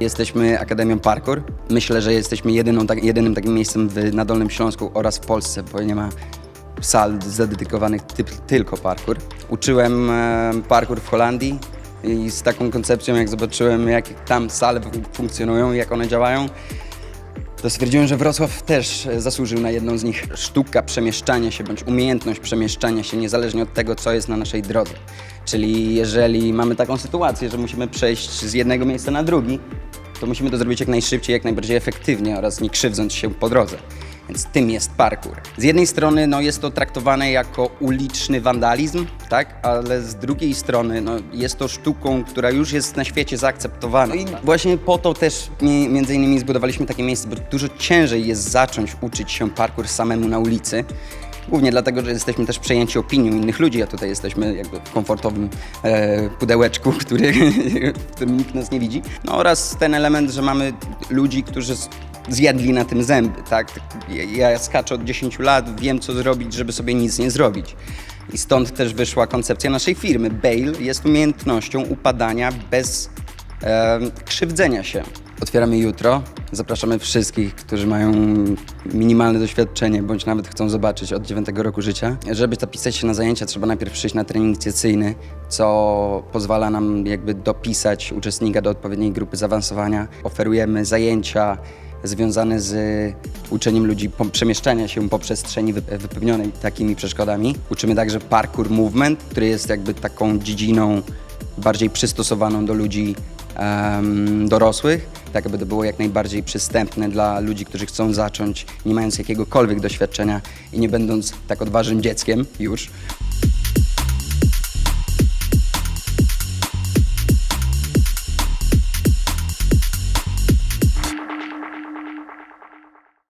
Jesteśmy Akademią Parkour. Myślę, że jesteśmy jedyną, tak, jedynym takim miejscem w, na Dolnym Śląsku oraz w Polsce, bo nie ma sal zadedykowanych typ, tylko parkour. Uczyłem e, parkour w Holandii i z taką koncepcją, jak zobaczyłem, jak tam sale fun- funkcjonują, jak one działają, to stwierdziłem, że Wrocław też zasłużył na jedną z nich. Sztuka przemieszczania się, bądź umiejętność przemieszczania się, niezależnie od tego, co jest na naszej drodze. Czyli jeżeli mamy taką sytuację, że musimy przejść z jednego miejsca na drugi, to musimy to zrobić jak najszybciej, jak najbardziej efektywnie oraz nie krzywdząc się po drodze. Więc tym jest parkour. Z jednej strony no, jest to traktowane jako uliczny wandalizm, tak? ale z drugiej strony no, jest to sztuką, która już jest na świecie zaakceptowana. I właśnie po to też mi, między innymi zbudowaliśmy takie miejsce, bo dużo ciężej jest zacząć uczyć się parkour samemu na ulicy. Głównie dlatego, że jesteśmy też przejęci opinią innych ludzi, a tutaj jesteśmy jakby w komfortowym e, pudełeczku, który, w którym nikt nas nie widzi. No oraz ten element, że mamy ludzi, którzy zjadli na tym zęby, tak? Ja, ja skaczę od 10 lat, wiem co zrobić, żeby sobie nic nie zrobić. I stąd też wyszła koncepcja naszej firmy. Bail jest umiejętnością upadania bez e, krzywdzenia się. Otwieramy jutro. Zapraszamy wszystkich, którzy mają minimalne doświadczenie, bądź nawet chcą zobaczyć od 9 roku życia. Żeby zapisać się na zajęcia, trzeba najpierw przyjść na trening sessyjny, co pozwala nam jakby dopisać uczestnika do odpowiedniej grupy zaawansowania. Oferujemy zajęcia związane z uczeniem ludzi przemieszczania się po przestrzeni wy- wypełnionej takimi przeszkodami. Uczymy także parkour movement, który jest jakby taką dziedziną bardziej przystosowaną do ludzi dorosłych, tak aby to było jak najbardziej przystępne dla ludzi, którzy chcą zacząć, nie mając jakiegokolwiek doświadczenia i nie będąc tak odważnym dzieckiem już.